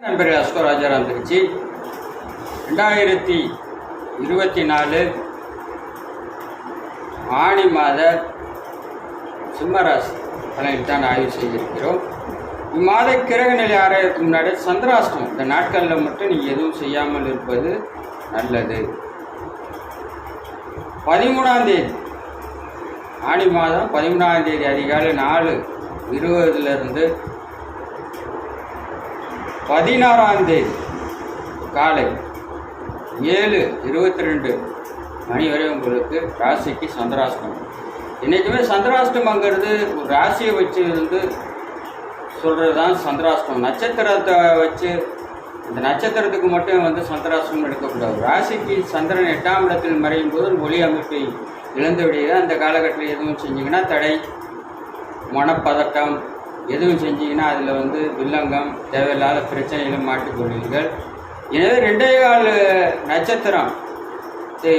நண்பர்கள் அஸ்கோ ராஜாராம் திருச்சி. ரெண்டாயிரத்தி இருபத்தி நாலு ஆணி மாத சிம்மராசி பலனில் தான் ஆய்வு செய்திருக்கிறோம். இம்மாத கிரக நிலை ஆராயத்துக்கு முன்னாடி சந்திராஷ்டம் இந்த நாட்களில் மட்டும் நீங்கள் எதுவும் செய்யாமல் இருப்பது நல்லது. பதிமூணாம் தேதி ஆணி மாதம் பதிமூணாம் தேதி அதிகாலை நாலு இருபதுலேருந்து பதினாறாம் தேதி காலை ஏழு இருபத்தி ரெண்டு மணி வரை உங்களுக்கு ராசிக்கு சந்திராஷ்டமம். என்றைக்குமே சந்திராஷ்டமங்கிறது ஒரு ராசியை வச்சு வந்து சொல்கிறது தான் சந்திராஷ்டமம். நட்சத்திரத்தை வச்சு இந்த நட்சத்திரத்துக்கு மட்டும் வந்து சந்திராஷ்டமம் எடுக்கக்கூடாது. ராசிக்கு சந்திரன் எட்டாம் இடத்தில் மறையும் போது ஒளி அமைப்பை இழந்து விடுகிறது அந்த காலகட்டத்தில் எதுவும் செஞ்சிங்கன்னா தடை மனப்பதட்டம் எதுவும் செஞ்சீங்கன்னா அதில் வந்து வில்லங்கம் தேவையில்லாத பிரச்சனைகளும் மாட்டிக்கொள்வீர்கள் எனவே ரெண்டே கால் நட்சத்திரம்.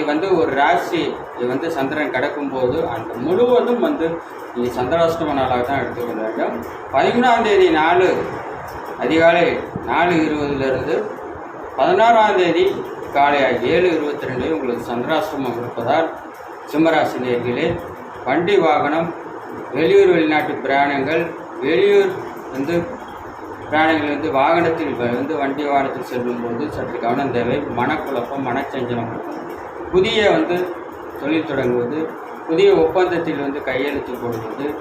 வந்து ஒரு ராசி. இது வந்து சந்திரன் கிடக்கும்போது அந்த முழுவதும் வந்து நீங்கள் சந்திராஷ்டம நாளாக தான் எடுத்துக்கொள்ள வேண்டும் பதிமூணாம் தேதி நாலு அதிகாலை நாலு இருபதுலேருந்து பதினாறாம் தேதி காலை ஏழு இருபத்தி ரெண்டு உங்களுக்கு சந்திராஷ்டமம் இருப்பதால் சிம்மராசி நேர்களே வண்டி வாகனம் வெளியூர் வெளிநாட்டு பிரயாணங்கள் வெளியூர் வந்து பிராணிகள் வந்து வாகனத்தில் வ- வந்து வண்டி வாகனத்தில் செல்லும்போது சற்று கவனம் தேவை. மனக்குழப்பம் மனச்சஞ்சலம். புதிய வந்து தொழில் தொடங்குவது புதிய ஒப்பந்தத்தில் வந்து கையெழுத்து போடுவது.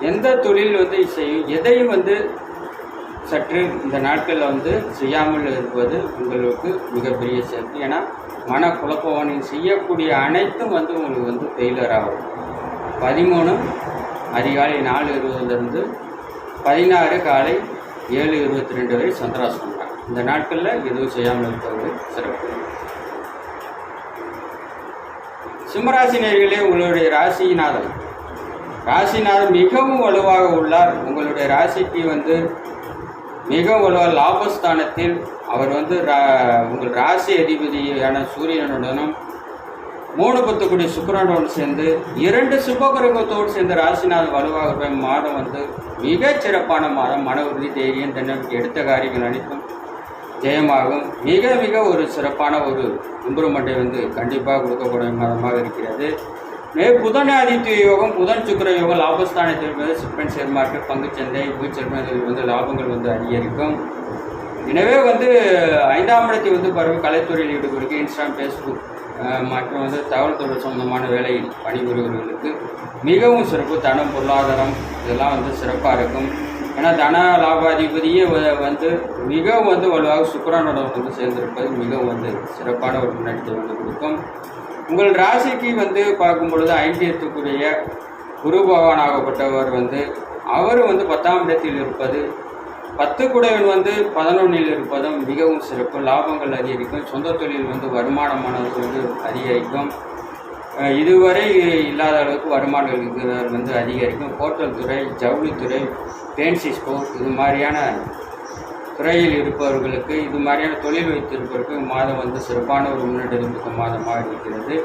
எந்த தொழில் வந்து செய்யும் எதையும் வந்து சற்று இந்த நாட்களில் வந்து செய்யாமல் இருப்பது உங்களுக்கு மிகப்பெரிய சேர்த்து ஏன்னா மனக்குழப்பம் நீங்கள் செய்யக்கூடிய அனைத்தும் வந்து உங்களுக்கு வந்து ஃபெயிலர் ஆகும். பதிமூணு அதிகாலை நாலு இருபதுலேருந்து பதினாறு காலை ஏழு இருபத்தி ரெண்டு வரை சந்திராசனம் தான் இந்த நாட்களில் எதுவும் செய்யாமல் இருப்பது சிறப்பு. சிம்மராசி நேர்களே உங்களுடைய ராசிநாதன் ராசிநாதன் மிகவும் வலுவாக உள்ளார். உங்களுடைய ராசிக்கு வந்து மிகவும் வலுவாக லாபஸ்தானத்தில். அவர் வந்து ரா- உங்கள் ராசி அதிபதியான சூரியனுடனும் மூணு பத்துக்குடி சுக்கரனோடு சேர்ந்து இரண்டு சுபகிரகத்தோடு சேர்ந்து ராசிநாத வலுவாக மாதம் வந்து மிகச் சிறப்பான மாதம். மன உறுதி தைரியம் தன்னம்பிக்கை எடுத்த காரியங்கள் அனைத்தும் ஜெயமாகும். மிக மிக ஒரு சிறப்பான ஒரு இம்ப்ரூவ்மெண்ட்டை வந்து கண்டிப்பாக கொடுக்கக்கூடிய மாதமாக இருக்கிறது. மே புதன் ஆதித்ய யோகம் புதன் சுக்கர யோகம் லாபஸ்தானத்தில் வந்து சிப்பன் ஷேர் மார்க்கெட் பங்குச்சந்தை பூச்செல்வதில் வந்து லாபங்கள் வந்து அதிகரிக்கும். எனவே வந்து ஐந்தாம் இடத்தை வந்து பரவி கலைத்துறையில் ஈடுபடுக்கு இன்ஸ்டாம் ஃபேஸ்புக் மற்றும் வந்து தகவல் தொடர்பு சொந்தமான வேலை பணிபுரிபவர்களுக்கு மிகவும் சிறப்பு. தன பொருளாதாரம் இதெல்லாம் வந்து சிறப்பாக இருக்கும். ஏன்னா தன லாபாதிபதியே வ- வந்து மிகவும் வந்து வலுவாக சுக்கரானோட வந்து சேர்ந்திருப்பது மிகவும் வந்து சிறப்பான ஒரு முன்னேற்றத்தை வந்து கொடுக்கும். உங்கள் ராசிக்கு வந்து பார்க்கும் பொழுது ஐந்தியத்துக்குரிய குரு பகவானாகப்பட்டவர் வந்து அவர் வந்து பத்தாம் இடத்தில் இருப்பது பத்து குடைகள் வந்து பதினொன்றில் இருப்பதும் மிகவும் சிறப்பு. லாபங்கள் அதிகரிக்கும். சொந்த தொழில் வந்து வருமானமானது வந்து அதிகரிக்கும். இதுவரை இல்லாத அளவுக்கு வருமானங்கள் வந்து அதிகரிக்கும். ஹோட்டல் துறை ஜவுளித்துறை ஃபேன்சி ஸ்டோர் இது மாதிரியான துறையில் இருப்பவர்களுக்கு இது மாதிரியான தொழில் வைத்திருப்பவர்களுக்கு மாதம் வந்து சிறப்பான ஒரு முன்னெடுப்பு மாதமாக இருக்கிறது.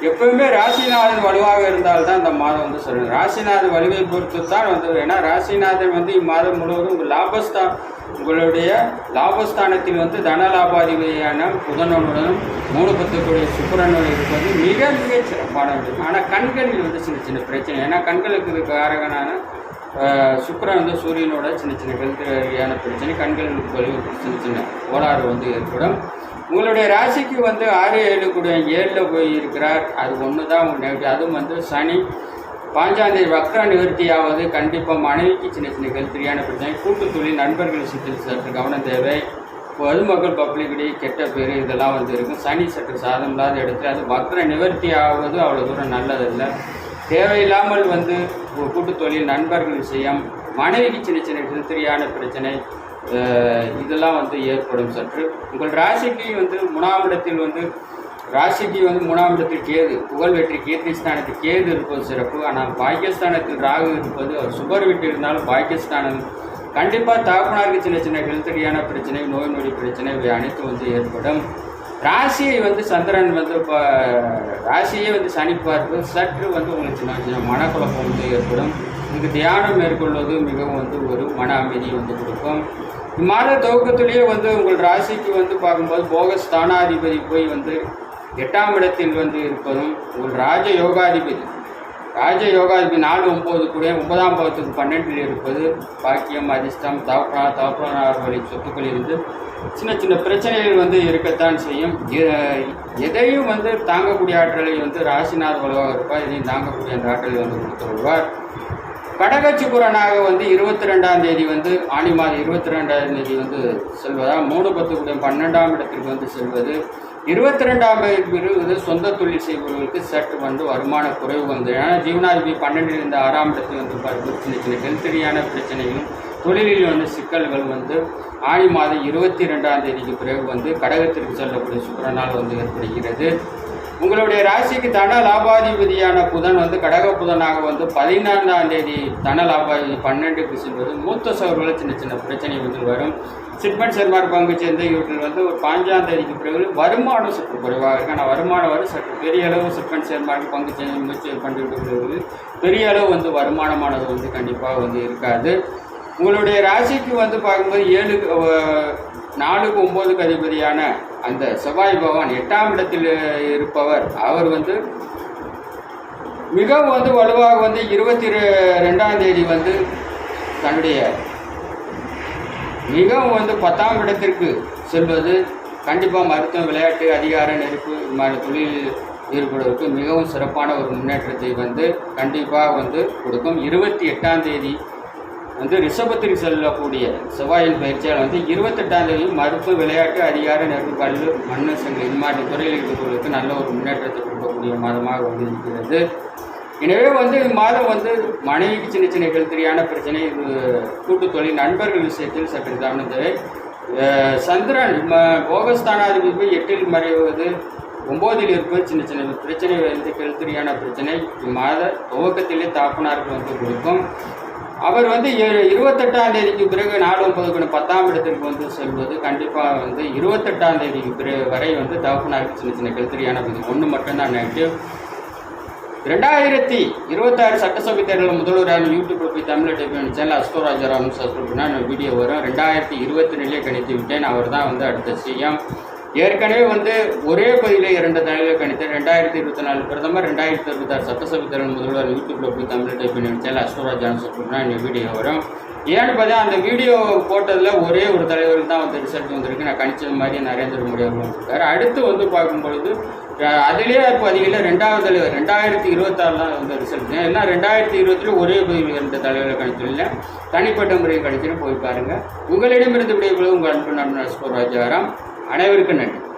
எப்பவுமே ராசிநாதன் வலுவாக இருந்தால்தான் இந்த மாதம் வந்து சொல்லணும் ராசிநாதன் வலுவை பொறுத்து தான் வந்து ஏன்னா ராசிநாதன் வந்து இம்மாதம் முழுவதும் உங்கள் லாபஸ்தான் உங்களுடைய லாபஸ்தானத்தில் வந்து தன லாபாதிபதியான புதனுடனும் மூணு பத்துக்குடைய சுக்கிரனுடன் இருப்பது மிக மிக சிறப்பானது ஆனால் கண்களில் வந்து சின்ன சின்ன பிரச்சனை. ஏன்னா கண்களுக்கு காரகனான சுக்கரன் வந்து சூரியனோட சின்ன சின்ன ஹெல்த் ரீதியான பிரச்சனை கண்களுக்கு வலி சின்ன சின்ன கோளாறு வந்து ஏற்படும். உங்களுடைய ராசிக்கு வந்து ஆறு ஏழு கூட ஏழில் போய் இருக்கிறார். அது ஒன்று தான் உங்கள் அதுவும் வந்து சனி பாஞ்சாந்தேதி வக்ர நிவர்த்தியாவது கண்டிப்பாக மனைவிக்கு சின்ன சின்ன ஹெல்த் ரீதியான பிரச்சனை. கூட்டு தொழில் நண்பர்கள் விஷயத்தில் சற்று கவனம் தேவை. பொதுமக்கள் பப்ளிக்கிடி கெட்ட பேர் இதெல்லாம் வந்து இருக்கும். சனி சற்று சாதம் இல்லாத இடத்துல அது வக்ர நிவர்த்தி ஆவது அவ்வளோ தூரம் நல்லதில்லை. தேவையில்லாமல் வந்து கூட்டு தொழில் நண்பர்கள் விஷயம் மனைவிக்கு சின்ன சின்ன ஹெல்த்ரியான பிரச்சனை இதெல்லாம் வந்து ஏற்படும் சற்று. உங்கள் ராசிக்கு வந்து மூணாம் இடத்தில் வந்து ராசிக்கு வந்து மூணாம் இடத்தில் கேது புகழ் வெற்றி கீர்த்தி ஸ்தானத்தில் கேது இருப்பது சிறப்பு. ஆனால் பாக்கியஸ்தானத்தில் ராகு இருப்பது சுபர் வீட்டு இருந்தாலும் பாக்கியஸ்தானம். கண்டிப்பாக தாக்குனாருக்கு சின்ன சின்ன ஹெல்த்தடியான பிரச்சனை நோய் நொடி பிரச்சனை இவை அனைத்தும் வந்து ஏற்படும். ராசியை வந்து சந்திரன் வந்து இப்போ ராசியை வந்து சனி பார்ப்பது சற்று வந்து உங்களுக்கு சின்ன சின்ன மனக்குழப்பம் வந்து ஏற்படும். இதுக்கு தியானம் மேற்கொள்வது மிகவும் வந்து ஒரு மன அமைதியை வந்து கொடுக்கும். இம்மாத துவக்கத்திலேயே வந்து உங்கள் ராசிக்கு வந்து பார்க்கும்போது போக ஸ்தானாதிபதி போய் வந்து எட்டாம் இடத்தில் வந்து இருப்பதும் உங்கள் ராஜ யோகாதிபதி ராஜ யோகாதிபதி நாலு ஒம்பது கூட ஒன்பதாம் பாவத்துக்கு பன்னெண்டில் இருப்பது பாக்கியம் அதிர்ஷ்டம் தாப்பனா தாப்பனார் வழி சொத்துக்கள் இருந்து சின்ன சின்ன பிரச்சனைகள் வந்து இருக்கத்தான் செய்யும். எ- எதையும் வந்து தாங்கக்கூடிய ஆற்றலை வந்து ராசினார் வலுவாக இருப்பார் இதையும் தாங்கக்கூடிய அந்த ஆற்றலை வந்து கொடுத்து வருவார் கடகச்சுக்குரனாக வந்து இருபத்தி ரெண்டாம் தேதி வந்து ஆணி மாதம் இருபத்தி ரெண்டாம் தேதி வந்து செல்வதா? மூணு பத்து கூட பன்னெண்டாம் இடத்திற்கு வந்து செல்வது. இருபத்தி ரெண்டாம் வந்து சொந்த தொழில் செய்பவர்களுக்கு சற்று வந்து வருமான குறைவு வந்தது. ஏன்னா ஜீவனாதிபதி பன்னெண்டில் ஆறாம் இடத்தில் வந்து பார்க்கும்போது சின்ன சின்ன ஹெல்த்தரியான பிரச்சனைகளும் தொழிலில் வந்து சிக்கல்கள் வந்து ஆணி மாதம் இருபத்தி ரெண்டாம் தேதிக்கு பிறகு வந்து கடகத்திற்கு செல்லக்கூடிய சுக்கிரனால் வந்து ஏற்படுகிறது. உங்களுடைய ராசிக்கு தன லாபாதிபதியான புதன் வந்து கடக புதனாக வந்து பதினான்காம் தேதி தன லாபாதிபதி பன்னெண்டுக்கு செல்வது. மூத்த சவர்களில் சின்ன சின்ன பிரச்சனை வந்து வரும். சிட்மண்ட் செல்வார் பங்கு சேர்ந்த இவற்றில் வந்து ஒரு பாஞ்சாம் தேதிக்கு பிறகு வருமானம் சற்று குறைவாக இருக்கு. ஆனால் வருமானம் வரும் சற்று பெரிய அளவு சிட்மண்ட் சேர்மார்க்கு பங்கு சேர்ந்து மியூச்சுவல் ஃபண்டு பெரிய அளவு வந்து வருமானமானது வந்து கண்டிப்பாக வந்து இருக்காது. உங்களுடைய ராசிக்கு வந்து பார்க்கும்போது ஏழு நாலுக்கு ஒம்போதுக்கு அதிபதியான அந்த செவ்வாய் பகவான் எட்டாம் இடத்தில் இருப்பவர். அவர் வந்து மிகவும் வந்து வலுவாக வந்து இருபத்தி ரெண்டாம் தேதி வந்து தன்னுடைய மிகவும் வந்து பத்தாம் இடத்திற்கு செல்வது கண்டிப்பாக மருத்துவம் விளையாட்டு அதிகார நெருப்பு இதுமான தொழில் ஈடுபடுவதற்கு மிகவும் சிறப்பான ஒரு முன்னேற்றத்தை வந்து கண்டிப்பாக வந்து கொடுக்கும். இருபத்தி எட்டாம் தேதி வந்து ரிஷபத்திற்கு செல்லக்கூடிய செவ்வாயின் பயிற்சியால் வந்து இருபத்தெட்டாம் தேதி மருத்துவ விளையாட்டு அதிகார நெருப்பு கல்லு மண்ணு செங்கல் இது மாதிரி துறையில் ஈடுபடுவதற்கு நல்ல ஒரு முன்னேற்றத்தை கொடுக்கக்கூடிய மாதமாக வந்து இருக்கிறது. எனவே வந்து மாதம் வந்து மனைவிக்கு சின்ன சின்ன ஹெல்த்தரியான பிரச்சனை இது கூட்டு தொழில் நண்பர்கள் விஷயத்தில் சற்று கவனம் சந்திரன் ம- போகஸ்தானாதிபதி போய் எட்டில் மறைவது ஒம்போதில் இருப்பது சின்ன சின்ன பிரச்சனை வந்து ஹெல்த்தரியான பிரச்சனை. இம்மாத துவக்கத்திலே தாப்பனாருக்கு வந்து கொடுக்கும். அவர் வந்து இருபத்தெட்டாம் தேதிக்கு பிறகு நாலு ஒன்பதுக்கு பத்தாம் இடத்திற்கு வந்து செல்வது. கண்டிப்பாக வந்து இருபத்தெட்டாம் தேதிக்கு பிறகு வரை வந்து தகப்பனாருக்கு சின்ன சின்ன ஹெல்த்தரியான ஒன்று மட்டும்தான் நெகட்டிவ் ரெண்டாயிரத்தி இருபத்தாறு சட்டசபை தேர்தலில் முதல்வராக யூடியூப் போய் தமிழ் டைப் சேனல் அஸ்கோராஜாராம் சப்ஸ்கிரைப் பண்ணால் வீடியோ வரும். ரெண்டாயிரத்தி இருபத்தி ரெண்டுலேயே கணித்து விட்டேன். அவர் தான் வந்து அடுத்த சிஎம் ஏற்கனவே வந்து ஒரே பதில இரண்டு தலைகளை கணித்தேன் ரெண்டாயிரத்தி இருபத்தி நாலு பிரதமர் ரெண்டாயிரத்தி இருபத்தாறு சட்டசபை தேர்தல் முதல்வர் யூடியூப்பில் போய் தமிழ் டைப் பண்ணி சேனல் அஸ்கோராஜாராம் இந்த வீடியோ வரும். ஏன்னு பார்த்தா அந்த வீடியோ போட்டதில் ஒரே ஒரு தலைவருக்கு தான் வந்து ரிசல்ட் வந்திருக்கு. நான் கணிச்சது மாதிரி நரேந்திர மோடி அவர்கள் வந்திருக்காரு. அடுத்து வந்து பார்க்கும் பொழுது அதிலே பதிவில் ரெண்டாவது தலைவர் ரெண்டாயிரத்தி இருபத்தாறுல வந்து ரிசல்ட் ஏன்னா ரெண்டாயிரத்தி இருபத்தில் ஒரே பதிவில் இருந்த தலைவரை கணிச்சிடல தனிப்பட்ட முறையை கணிச்சுன்னு போய் பாருங்கள் உங்களிடமிருந்து விடைபெறுவது உங்கள் அன்பு நண்பர் அஸ்வராஜாராம் அனைவருக்கும் நன்றி.